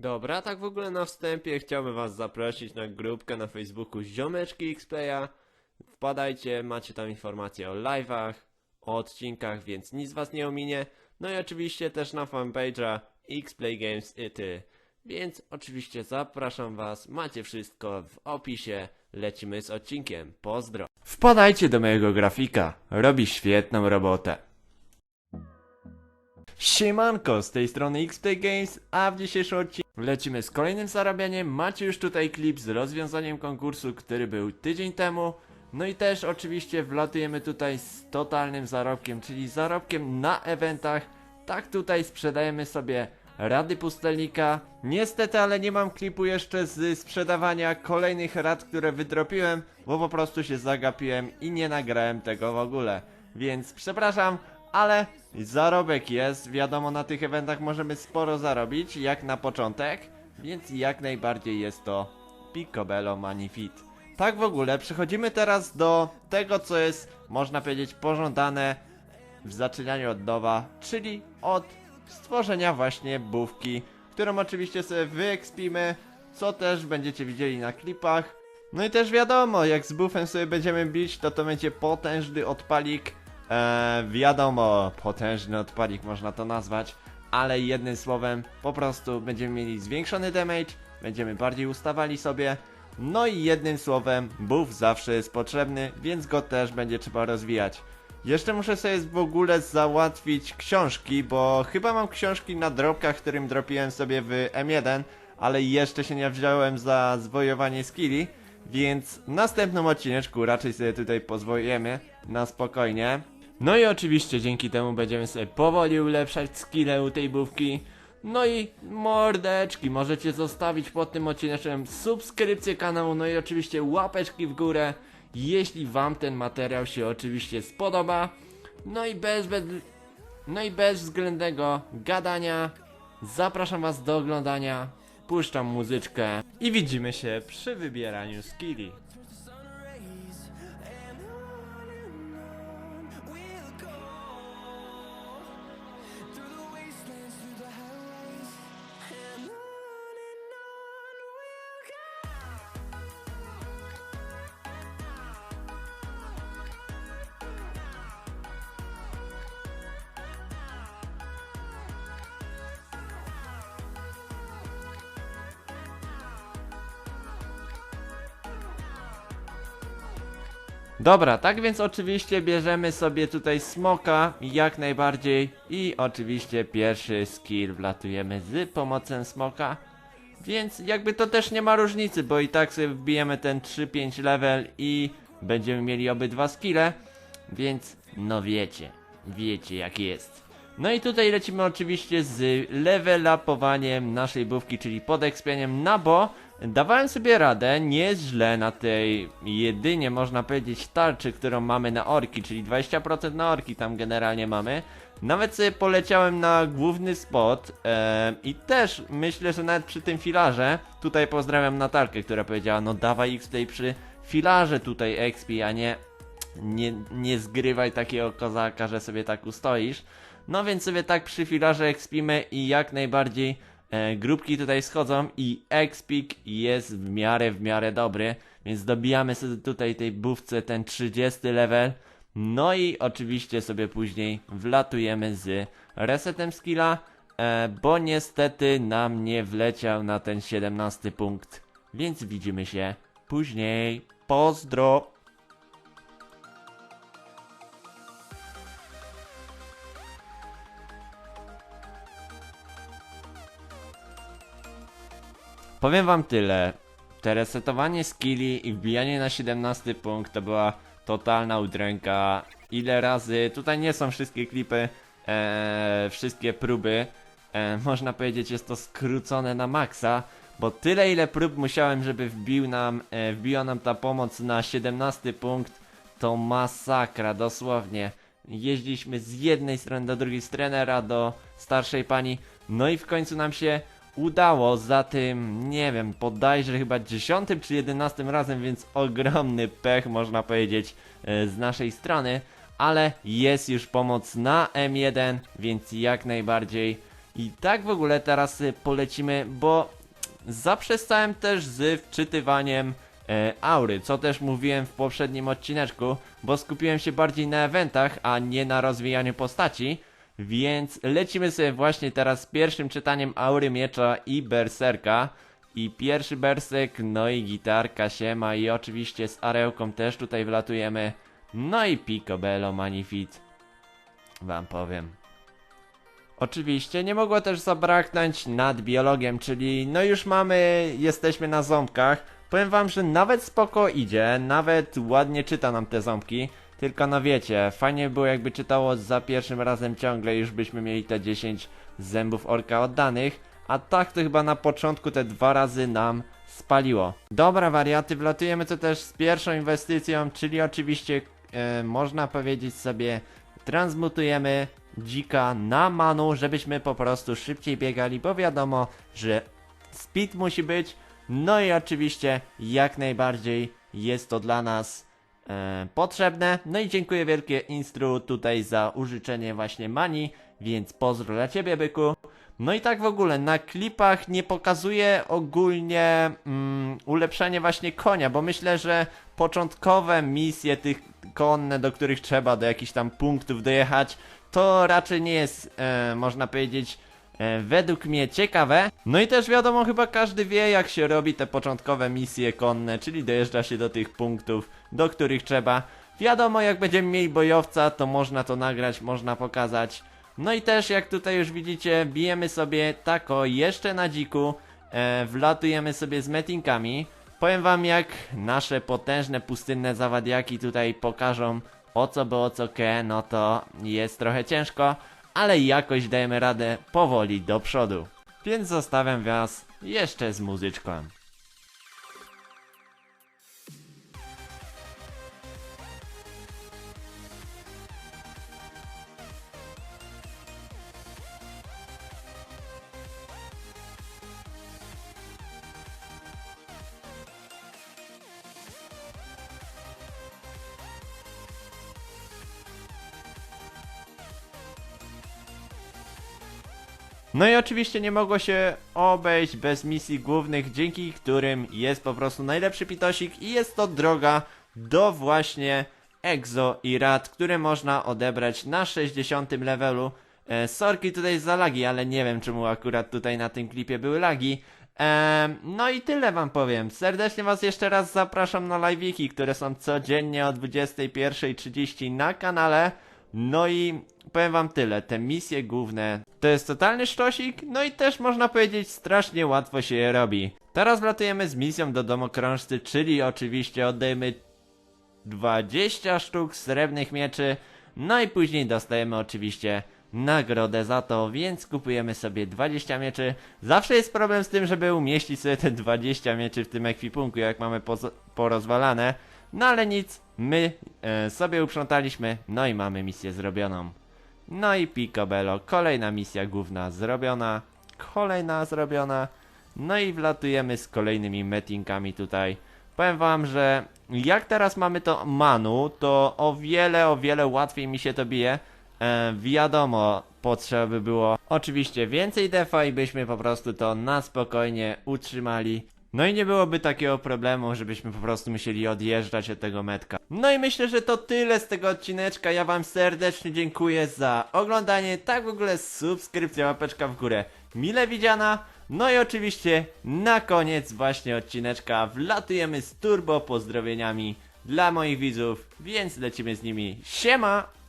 Dobra, tak w ogóle na wstępie chciałbym was zaprosić na grupkę na Facebooku Ziomeczki Xplaya. Wpadajcie, macie tam informacje o live'ach, o odcinkach, więc nic was nie ominie. No i oczywiście też na fanpage'a Xplay Games i ty. Więc oczywiście zapraszam was, macie wszystko w opisie. Lecimy z odcinkiem. Pozdro. Wpadajcie do mojego grafika, robi świetną robotę. Siemanko, z tej strony Xplay Games, a w dzisiejszym odcinku lecimy z kolejnym zarabianiem. Macie już tutaj klip z rozwiązaniem konkursu, który był tydzień temu. No i też oczywiście wlatujemy tutaj z totalnym zarobkiem, czyli zarobkiem na eventach. Tak tutaj sprzedajemy sobie rady pustelnika. Niestety, ale nie mam klipu jeszcze z sprzedawania kolejnych rad, które wydropiłem, bo po prostu się zagapiłem i nie nagrałem tego w ogóle. Więc przepraszam, ale zarobek jest. Wiadomo, na tych eventach możemy sporo zarobić, jak na początek, więc jak najbardziej jest to Picobello Manifit. Tak w ogóle, przechodzimy teraz do tego, co jest, można powiedzieć, pożądane w zaczynaniu od nowa, czyli od stworzenia właśnie bówki, którą oczywiście sobie wyekspimy, co też będziecie widzieli na klipach. No i też wiadomo, jak z buffem sobie będziemy bić, to to będzie potężny odpalik. Eee, wiadomo, potężny odpalik można to nazwać, ale jednym słowem, po prostu będziemy mieli zwiększony damage, będziemy bardziej ustawali sobie. No i jednym słowem, buff zawsze jest potrzebny, więc go też będzie trzeba rozwijać. Jeszcze muszę sobie w ogóle załatwić książki, bo chyba mam książki na drobkach, którym dropiłem sobie w M1, ale jeszcze się nie wziąłem za zwojowanie skilli, więc następnym odcineczku raczej sobie tutaj pozwolimy na spokojnie. No i oczywiście dzięki temu będziemy sobie powoli ulepszać skille u tej bówki. No i mordeczki, możecie zostawić pod tym odcineczkiem subskrypcję kanału, no i oczywiście łapeczki w górę, jeśli wam ten materiał się oczywiście spodoba. No i bez, bez, no i bez względnego gadania, zapraszam was do oglądania, puszczam muzyczkę i widzimy się przy wybieraniu skilli. Dobra, tak więc oczywiście bierzemy sobie tutaj smoka jak najbardziej i oczywiście pierwszy skill wlatujemy z pomocą smoka. Więc jakby to też nie ma różnicy, bo i tak sobie wbijemy ten 3-5 level i będziemy mieli obydwa skille. Więc no wiecie, wiecie jak jest. No i tutaj lecimy oczywiście z level upowaniem naszej bówki, czyli podekspianiem na bo dawałem sobie radę nieźle na tej jedynie można powiedzieć tarczy, którą mamy na orki, czyli 20% na orki tam generalnie mamy. Nawet sobie poleciałem na główny spot em, i też myślę, że nawet przy tym filarze, tutaj pozdrawiam Natalkę, która powiedziała, no dawaj X-Play przy filarze tutaj XP, a nie, nie, nie zgrywaj takiego kozaka, że sobie tak ustoisz. No więc sobie tak przy filarze ekspimy i jak najbardziej e, grupki tutaj schodzą i expik jest w miarę, w miarę dobry, więc dobijamy sobie tutaj tej bówce ten 30 level. No i oczywiście sobie później wlatujemy z resetem skilla, e, bo niestety nam nie wleciał na ten 17 punkt, więc widzimy się później. Pozdro! Powiem wam tyle. Te resetowanie skilli i wbijanie na 17 punkt to była totalna udręka. Ile razy, tutaj nie są wszystkie klipy, e, wszystkie próby. E, można powiedzieć jest to skrócone na maksa, bo tyle ile prób musiałem, żeby wbił nam, e, wbiła nam ta pomoc na 17 punkt, to masakra, dosłownie. Jeździliśmy z jednej strony do drugiej, z trenera do starszej pani, no i w końcu nam się udało. Za tym, nie wiem, bodajże chyba 10 czy 11 razem, więc ogromny pech można powiedzieć e, z naszej strony, ale jest już pomoc na M1, więc jak najbardziej. I tak w ogóle teraz y, polecimy, bo zaprzestałem też z wczytywaniem e, aury, co też mówiłem w poprzednim odcineczku, bo skupiłem się bardziej na eventach, a nie na rozwijaniu postaci. Więc lecimy sobie właśnie teraz z pierwszym czytaniem aury miecza i berserka. I pierwszy bersek, no i gitarka siema i oczywiście z arełką też tutaj wlatujemy. No i picobello magnific. Wam powiem. Oczywiście nie mogło też zabraknąć nad biologiem, czyli no już mamy, jesteśmy na ząbkach. Powiem wam, że nawet spoko idzie, nawet ładnie czyta nam te ząbki. Tylko no wiecie, fajnie by było jakby czytało za pierwszym razem ciągle, już byśmy mieli te 10 zębów orka oddanych. A tak to chyba na początku te dwa razy nam spaliło. Dobra wariaty, wlatujemy to też z pierwszą inwestycją, czyli oczywiście e, można powiedzieć sobie transmutujemy dzika na manu, żebyśmy po prostu szybciej biegali, bo wiadomo, że speed musi być. No i oczywiście jak najbardziej jest to dla nas e, potrzebne. No i dziękuję wielkie Instru tutaj za użyczenie właśnie mani, więc pozdro dla ciebie byku. No i tak w ogóle na klipach nie pokazuje ogólnie mm, ulepszenie właśnie konia, bo myślę, że początkowe misje tych konne, do których trzeba do jakichś tam punktów dojechać, to raczej nie jest, e, można powiedzieć, e, według mnie ciekawe. No i też wiadomo, chyba każdy wie, jak się robi te początkowe misje konne, czyli dojeżdża się do tych punktów, do których trzeba. Wiadomo, jak będziemy mieli bojowca, to można to nagrać, można pokazać. No i też, jak tutaj już widzicie, bijemy sobie tako jeszcze na dziku, e, wlatujemy sobie z metinkami. Powiem wam, jak nasze potężne pustynne zawadiaki tutaj pokażą o co było co ke, no to jest trochę ciężko, ale jakoś dajemy radę powoli do przodu. Więc zostawiam was jeszcze z muzyczką. No i oczywiście nie mogło się obejść bez misji głównych, dzięki którym jest po prostu najlepszy pitosik i jest to droga do właśnie Exo i Rad, które można odebrać na 60 levelu. E, sorki tutaj za lagi, ale nie wiem czemu akurat tutaj na tym klipie były lagi. Em, no i tyle wam powiem. Serdecznie was jeszcze raz zapraszam na live'iki, które są codziennie o 21.30 na kanale. No i powiem wam tyle, te misje główne to jest totalny sztosik, no i też można powiedzieć strasznie łatwo się je robi. Teraz wlatujemy z misją do domokrążcy, czyli oczywiście oddajemy 20 sztuk srebrnych mieczy, no i później dostajemy oczywiście nagrodę za to, więc kupujemy sobie 20 mieczy. Zawsze jest problem z tym, żeby umieścić sobie te 20 mieczy w tym ekwipunku, jak mamy porozwalane. No ale nic, my e, sobie uprzątaliśmy, no i mamy misję zrobioną. No i Picobello, kolejna misja główna zrobiona, kolejna zrobiona. No i wlatujemy z kolejnymi metinkami tutaj. Powiem wam, że jak teraz mamy to manu, to o wiele, o wiele łatwiej mi się to bije. E, wiadomo, potrzeba by było oczywiście więcej defa i byśmy po prostu to na spokojnie utrzymali. No i nie byłoby takiego problemu, żebyśmy po prostu musieli odjeżdżać od tego metka. No i myślę, że to tyle z tego odcineczka. Ja wam serdecznie dziękuję za oglądanie. Tak w ogóle subskrypcja, łapeczka w górę. Mile widziana. No i oczywiście na koniec właśnie odcineczka wlatujemy z turbo pozdrowieniami dla moich widzów, więc lecimy z nimi. Siema!